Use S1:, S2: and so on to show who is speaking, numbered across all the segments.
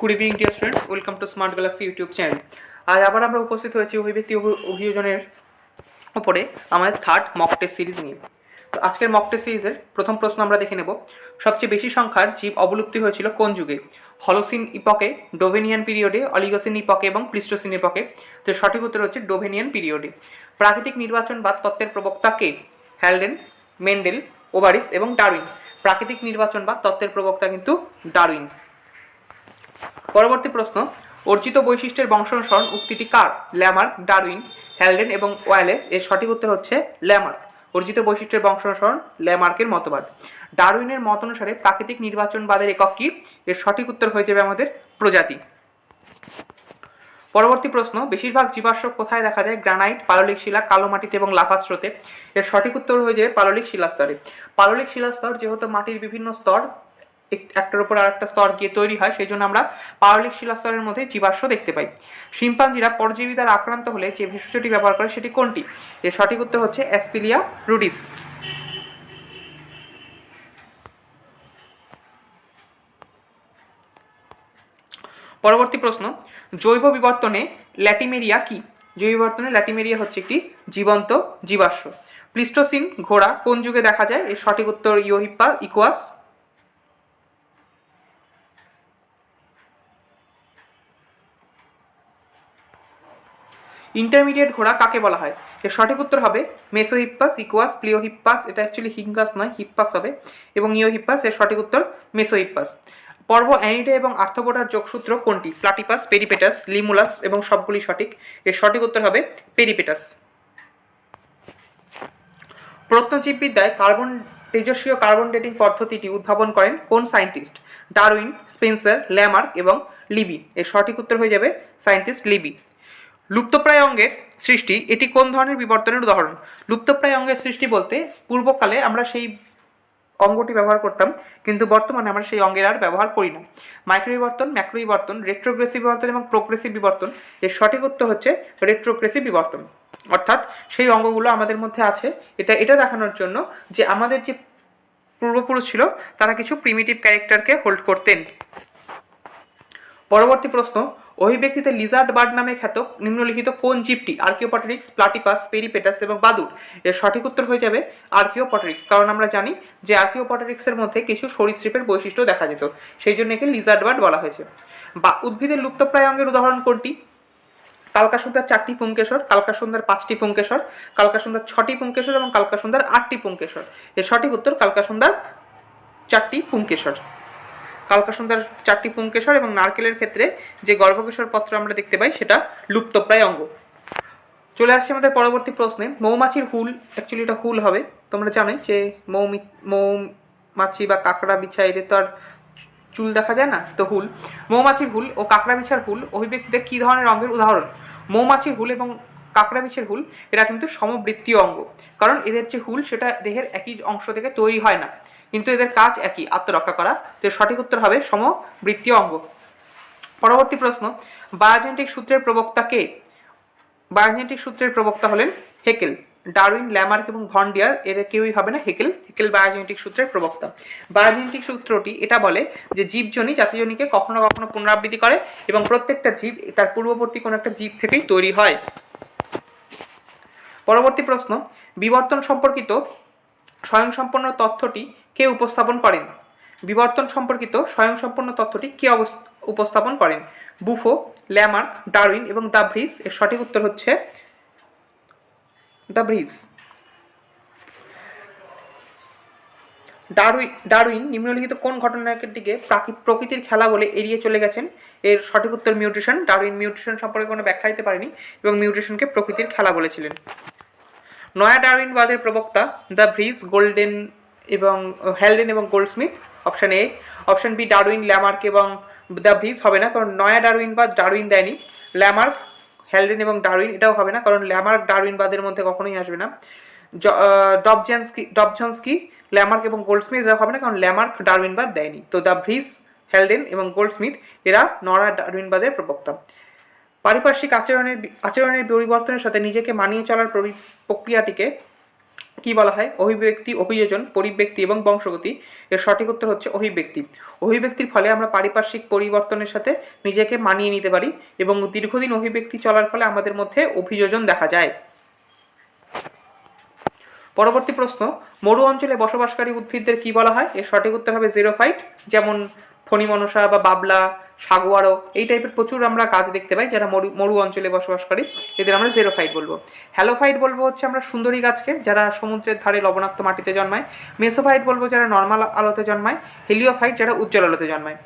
S1: Good evening dear students welcome to smart galaxy YouTube channel আর আবার আমরা উপস্থিত হয়েছি অভিব্যক্তি অভি- অভিযোজনের ওপরে আমাদের থার্ড মক টেস্ট সিরিজ নিয়ে। তো আজকের মক টেস্ট সিরিজের প্রথম প্রশ্ন আমরা দেখে নেব। সবচেয়ে বেশি সংখ্যার জীব অবলুপ্তি হয়েছিল কোন যুগে? হলোসিন ইপকে ডোভেনিয়ান পিরিয়ডে অলিগোসিন ইপকে এবং প্লিস্টোসিন ইপকে তো সঠিক উত্তর হচ্ছে ডোভেনিয়ান পিরিয়ডে প্রাকৃতিক নির্বাচনবাদ তত্ত্বের প্রবক্তা কে? হ্যালডেন, মেন্ডেল ওভারিস এবং ডারউইন। প্রাকৃতিক নির্বাচনবাদ তত্ত্বের প্রবক্তা কিন্তু ডারউইন। পরবর্তী প্রশ্ন, অর্জিত বৈশিষ্ট্যের বংশানুসরণ উক্তিটি কার? ল্যামার্ক ডারউইন, হ্যালডেন এবং ওয়ালেস এর সঠিক উত্তর হচ্ছে ল্যামার্ক। অর্জিত বৈশিষ্ট্যের বংশানুসরণ ল্যামার্কের মতবাদ। ডারউইনের মত অনুসারে প্রাকৃতিক নির্বাচনবাদের একক কি? এর সঠিক উত্তর হয়ে যাবে আমাদের প্রজাতি। পরবর্তী প্রশ্ন, বেশিরভাগ জীবাশ্ম কোথায় দেখা যায়? গ্রানাইট, পাললিক শিলা, কালো মাটিতে এবং লাভা স্রোতে। এর সঠিক উত্তর হয়ে যাবে পাললিক শিলাস্তরে। পাললিক শিলাস্তর যেহেতু মাটির বিভিন্ন স্তর একটার উপর আরেকটা স্তর গিয়ে তৈরি হয়, সেই জন্য আমরা পাললিক শিলাস্তরের মধ্যে জীবাশ্ম দেখতে পাই। শিম্পাঞ্জিরা পরজীবী দ্বারা আক্রান্ত হলে যে ভেষজটি ব্যবহার করে সেটি কোনটি? এর সঠিক উত্তর হচ্ছে অ্যাসপিলিয়া রুডিস পরবর্তী প্রশ্ন, জৈব বিবর্তনে ল্যাটিমেরিয়া কি? জৈব বিবর্তনে ল্যাটিমেরিয়া হচ্ছে একটি জীবন্ত জীবাশ্ম। প্লিস্টোসিন ঘোড়া কোন যুগে দেখা যায়? এর সঠিক উত্তর ইওহিপ্পা ইকুয়াস। ইন্টারমিডিয়েট ঘোড়া কাকে বলা হয়? এর সঠিক উত্তর হবে মেসো মেসোহিপ্পাস ইকুয়াস প্লিওহিপ্পাস এটা অ্যাকচুয়ালি হিঙ্গাস নয় হিপ্পাস হবে। এবং ইও ইওহিপ্পাস এর সঠিক উত্তর মেসো মেসোহিপ্পাস পর্ব অ্যানিডে এবং আর্থবোডার যোগসূত্র কোনটি? প্লাটিপাস পেরিপেটাস লিমুলাস এবং সবগুলি সঠিক। এর সঠিক উত্তর হবে পেরিপেটাস প্রত্নজীববিদ্যায় কার্বন তেজস্বীয় কার্বন ডেটিং পদ্ধতিটি উদ্ভাবন করেন কোন সায়েন্টিস্ট? ডারউইন, স্পেন্সার, ল্যামার্ক এবং লিবি। এর সঠিক উত্তর হয়ে যাবে সায়েন্টিস্ট লিবি। লুপ্তপ্রায় অঙ্গের সৃষ্টি, এটি কোন ধরনের বিবর্তনের উদাহরণ? লুপ্তপ্রায় অঙ্গের সৃষ্টি বলতে, পূর্বকালে আমরা সেই অঙ্গটি ব্যবহার করতাম, কিন্তু বর্তমানে আমরা সেই অঙ্গের আর ব্যবহার করি না। মাইক্রো বিবর্তন ম্যাক্রো বিবর্তন রেট্রোগ্রেসিভ বিবর্তন এবং প্রোগ্রেসিভ বিবর্তন, এর সঠিক উত্তর হচ্ছে রেট্রোগ্রেসিভ বিবর্তন। অর্থাৎ সেই অঙ্গগুলো আমাদের মধ্যে আছে। এটা এটা দেখানোর জন্য যে আমাদের যে পূর্বপুরুষ ছিল, তারা কিছু প্রিমিটিভ ক্যারেক্টারকে হোল্ড করতেন। পরবর্তী প্রশ্ন অভিব্যক্তিতে লিজার্ড বার্ড নামে খ্যাত নিম্নলিখিত কোন জীবটি? আর্কিওপটেরিক্স, প্লাটিপাস, পেরিপেটাস এবং বাদুর এর সঠিক উত্তর হয়ে যাবে আর্কিওপটেরিক্স, কারণ আমরা জানি যে আর্কিওপটেরিক্সের মধ্যে কিছু সরীসৃপের বৈশিষ্ট্য দেখা যেত, সেই জন্য একে লিজার্ড বার্ড বলা হয়েছে। বা উদ্ভিদের লুপ্তপ্রায় অঙ্গের উদাহরণ কোনটি? কালকাসুন্দার চারটি পুঙ্কেশ্বর কালকাসুন্দার পাঁচটি পুঙ্কেশ্বর কালকাসুন্দার ছটি পুঙ্কেশ্বর এবং কালকাসুন্দার আটটি পুঙ্কেশ্বর এর সঠিক উত্তর কালকাসুন্দার চারটি পুঙ্কেশ্বর কালকাসুন্দার চারটি পুঙ্কেশ্বর এবং নারকেলের ক্ষেত্রে যে গর্ভকেশ্বর পত্র আমরা দেখতে পাই, সেটা লুপ্তপ্রায় অঙ্গ। চলে আসছে আমাদের পরবর্তী প্রশ্নে। মৌমাছির হুল অ্যাকচুয়ালি এটা হুল হবে। তোমরা জানোই যে মৌ মৌমাছি বা কাঁকড়া বিছা, এদের তো আর চুল দেখা যায় না, তো হুল। মৌমাছির হুল ও কাঁকড়া বিছার হুল অভিব্যক্তিতে কী ধরনের অঙ্গের উদাহরণ? মৌমাছির হুল এবং কাঁকড়া বিছের হুল, এরা কিন্তু সমবৃত্তীয় অঙ্গ। কারণ এদের যে হুল, সেটা দেহের একই অংশ থেকে তৈরি হয় না। কিন্তু এদের কাজ একই, আত্মরক্ষা করা। তো সঠিক উত্তর হবে সমবৃত্তীয় অঙ্গ। পরবর্তী প্রশ্ন, বায়োজেনেটিক সূত্রের প্রবক্তা কে? বায়োজেনেটিক সূত্রের প্রবক্তা হলেন হেকেল। ডারউইন, ল্যামার্ক এবং ভন্ডিয়ার এর কেউই হবে না হেকেল। হেকেল বায়োজেনেটিক সূত্রের প্রবক্তা। বায়োজেনেটিক সূত্রটি এটা বলে যে জীবজনী জাতিজনীকে কখনো কখনো পুনরাবৃত্তি করে এবং প্রত্যেকটা জীব তার পূর্ববর্তী কোনো একটা জীব থেকেই তৈরি হয়। পরবর্তী প্রশ্ন, বিবর্তন সম্পর্কিত স্বয়ংসম্পন্ন তথ্যটি কে উপস্থাপন করেন? বিবর্তন সম্পর্কিত স্বয়ংসম্পন্ন তথ্যটি কে উপস্থাপন করেন? বুফো, ল্যামার্ক, ডারউইন এবং দ্য ভ্রিস এর সঠিক উত্তর হচ্ছে দ্য ব্রিজ। ডারউইন ডারউইন নিম্নলিখিত কোন ঘটনাটিকে প্রাকৃত প্রকৃতির খেলা বলে এড়িয়ে চলে গেছেন? এর সঠিক উত্তর মিউটেশন। ডারউইন মিউটেশন সম্পর্কে কোনো ব্যাখ্যা দিতে পারেনি এবং মিউটেশনকে প্রকৃতির খেলা বলেছিলেন। নয়া ডারউইনবাদের প্রবক্তা, দ্য ভ্রিজ গোল্ডেন এবং হ্যালডেন এবং Goldsmith, option A. Option B, Darwin, Lamarck এবং দ্য ভ্রিজ হবে না, কারণ নয়া ডারউইনবাদ ডারউইন দেয়নি। ল্যামার্ক হ্যালডেন এবং ডারউইন এটাও হবে না, কারণ ল্যামার্ক ডারউইনবাদের মধ্যে কখনোই আসবে না। ডবজেন্সকি ডবঝন্সকি ল্যামার্ক এবং গোল্ডস্মিথ এরা হবে না, কারণ ল্যামার্ক ডারউইনবাদ দেয়নি। তো দ্য ভ্রিজ হ্যালডেন এবং গোল্ডস্মিথ, এরা নরা ডারউইনবাদের প্রবক্তা। পারিপার্শ্বিক আচরণের আচরণের পরিবর্তনের সাথে নিজেকে মানিয়ে চলার প্রক্রিয়াটিকে কি বলা হয়? অভিব্যক্তি, অভিযোজন, পরিব্যক্তি এবং বংশগতি। এর সঠিক উত্তর হচ্ছে অভিব্যক্তি। অভিব্যক্তির ফলে আমরা পারিপার্শ্বিক পরিবর্তনের সাথে নিজেকে মানিয়ে নিতে পারি এবং দীর্ঘদিন অভিব্যক্তি চলার ফলে আমাদের মধ্যে অভিযোজন দেখা যায়। পরবর্তী প্রশ্ন, মরু অঞ্চলে বসবাসকারী উদ্ভিদদের কি বলা হয়? এর সঠিক উত্তর হবে জিরোফাইট, যেমন ফণিমনসা বা বাবলা, সাগুয়ারো এই টাইপের প্রচুর আমরা গাছ দেখতে পাই যারা মরু মরু অঞ্চলে বসবাস বসবাসকারী এদের আমরা জেরোফাইট বলব। হ্যালোফাইট বলব হচ্ছে আমরা সুন্দরী গাছকে যারা সমুদ্রের ধারে লবণাক্ত মাটিতে জন্মায়। মেসোফাইট বলব যারা নর্মাল আলোতে জন্মায়। হেলিওফাইট যারা উজ্জ্বল আলোতে জন্মায়।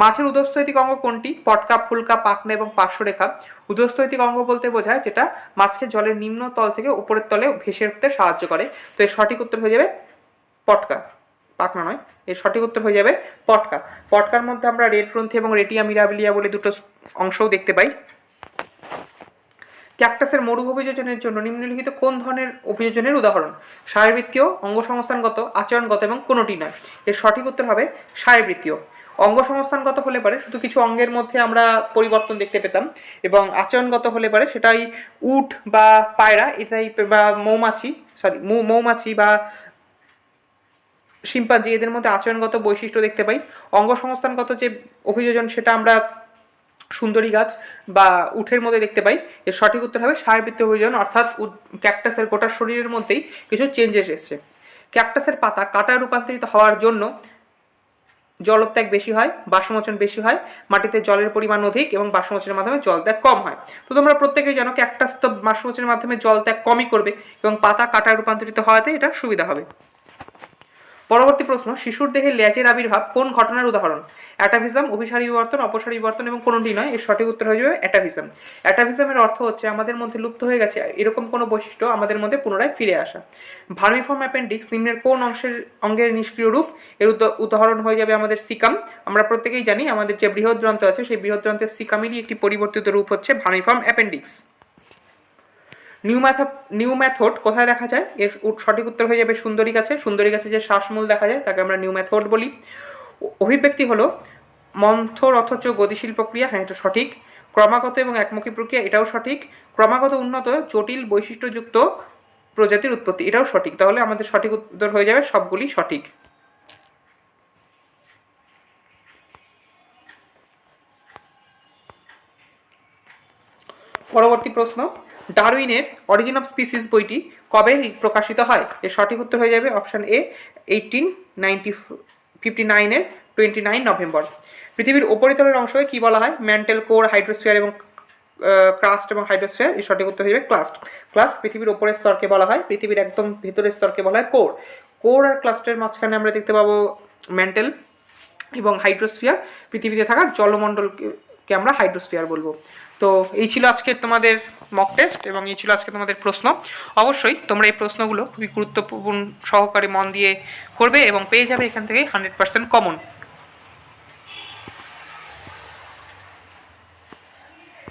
S1: মাছের উদস্থৈতিক অঙ্গ কোনটি? পটকা, ফুলকা পাকনা এবং পার্শ্বরেখা। উদস্থৈতিক অঙ্গ বলতে বোঝায় যেটা মাছকে জলের নিম্ন তল থেকে উপরের তলে ভেসে উঠতে সাহায্য করে। তো এর সঠিক উত্তর হয়ে যাবে পটকা। পাকনা নয়, এর সঠিক উত্তর হয়ে যাবে পটকা। পটকার মধ্যে আমরা রেড গ্রন্থি এবং রেটিয়া মিরাবিলিয়া বলে দুটো অংশও দেখতে পাই। ক্যাকটাসের মরু অভিযোজনের জন্য নিম্নলিখিত কোন ধরনের অভিযোজনের উদাহরণ? শারীরবৃত্তীয় অঙ্গসংস্থানগত, আচরণগত এবং কোনোটি নয়। এর সঠিক উত্তর হবে শারীরবৃত্তীয় অঙ্গসংস্থানগত হলে পারে, শুধু কিছু অঙ্গের মধ্যে আমরা পরিবর্তন দেখতে পেতাম এবং আচরণগত হলে পারে, সেটাই উট বা পায়রা, এটাই বা মৌমাছি সরি মৌমাছি বা শিম্পাঞ্জি, এদের মধ্যে আচরণগত বৈশিষ্ট্য দেখতে পাই। অঙ্গসংস্থানগত যে অভিযোজন, সেটা আমরা সুন্দরী গাছ বা উঠের মধ্যে দেখতে পাই। এর সঠিক উত্তর হবে সারবৃত্ত অভিযোজন, অর্থাৎ ক্যাকটাসের গোটা শরীরের মধ্যেই কিছু চেঞ্জেস এসছে। ক্যাকটাসের পাতা কাটায় রূপান্তরিত হওয়ার জন্য জলত্যাগ বেশি হয়, বাষ্পমোচন বেশি হয়, মাটিতে জলের পরিমাণ অধিক এবং বাষ্পমোচনের মাধ্যমে জল ত্যাগ কম হয়। তো তোমরা প্রত্যেকেই জানো, ক্যাকটাস তো বাষ্পমোচনের মাধ্যমে জল ত্যাগ কমই করবে এবং পাতা কাটায় রূপান্তরিত হওয়াতে এটা সুবিধা হবে। পরবর্তী প্রশ্ন, শিশুর দেহে ল্যাজের আবির্ভাব কোন ঘটনার উদাহরণ? অ্যাটাভিজম, অভিসারী বিবর্তন, অপসারী বিবর্তন এবং কোনটি নয়, এর সঠিক উত্তর হয়ে যাবে অ্যাটাভিজম। অ্যাটাভিজমের অর্থ হচ্ছে আমাদের মধ্যে লুপ্ত হয়ে গেছে, এরকম কোনো বৈশিষ্ট্য আমাদের মধ্যে পুনরায় ফিরে আসা। ভার্মিফর্ম অ্যাপেন্ডিক্স, নিম্নের কোন অংশের, অঙ্গের নিষ্ক্রিয় রূপ? এর উদাহরণ হয়ে যাবে আমাদের সিকাম। আমরা প্রত্যেকেই জানি আমাদের যে বৃহদ্রন্থ আছে, সেই বৃহদ্রন্থের সিকামেরই একটি পরিবর্তিত রূপ হচ্ছে vermiform appendix. New method new method কোথায় দেখা যায়? এর সঠিক উত্তর হয়ে যাবে সুন্দরী গাছে। সুন্দরী গাছে যে শ্বাসমূল দেখা যায়, তাকে আমরা নিউ ম্যাথড বলি। অভিব্যক্তি হলো মন্থর অথচ গতিশীল প্রক্রিয়া। হ্যাঁ এটা সঠিক। ক্রমাগত এবং একমুখী প্রক্রিয়া, এটাও সঠিক। ক্রমাগত উন্নত, জটিল, বৈশিষ্ট্যযুক্ত প্রজাতির উৎপত্তি, এটাও সঠিক। তাহলে আমাদের সঠিক উত্তর হয়ে যাবে সবগুলি সঠিক। পরবর্তী প্রশ্ন। ডারউইনের অরিজিন অফ স্পিসিস বইটি কবে প্রকাশিত হয়? এর সঠিক উত্তর হয়ে যাবে option A eighteen ninety fifty নাইনের টোয়েন্টি নাইন নভেম্বর পৃথিবীর উপরিতলের অংশকে কী বলা হয়? ম্যান্টেল কোর হাইড্রোস্ফিয়ার এবং ক্রাস্ট এবং হাইড্রোস্ফিয়ার এর সঠিক উত্তর হয়ে যাবে ক্লাস্ট ক্লাস্ট পৃথিবীর উপরের স্তরকে বলা হয়, পৃথিবীর একদম ভেতরের স্তরকে বলা হয় কোর কোর আর ক্লাস্টের মাঝখানে আমরা দেখতে পাবো ম্যান্টেল এবং হাইড্রোস্ফিয়ার পৃথিবীতে থাকা জলমণ্ডলকে আমরা হাইড্রোস্ফিয়ার বলব। তো এই ছিল আজকে তোমাদের মক টেস্ট এবং এই ছিল আজকে তোমাদের প্রশ্ন। অবশ্যই তোমরা এই প্রশ্নগুলো খুবই গুরুত্বপূর্ণ সহকারে মন দিয়ে করবে এবং পেয়ে যাবে এখান থেকে হান্ড্রেড পার্সেন্ট কমন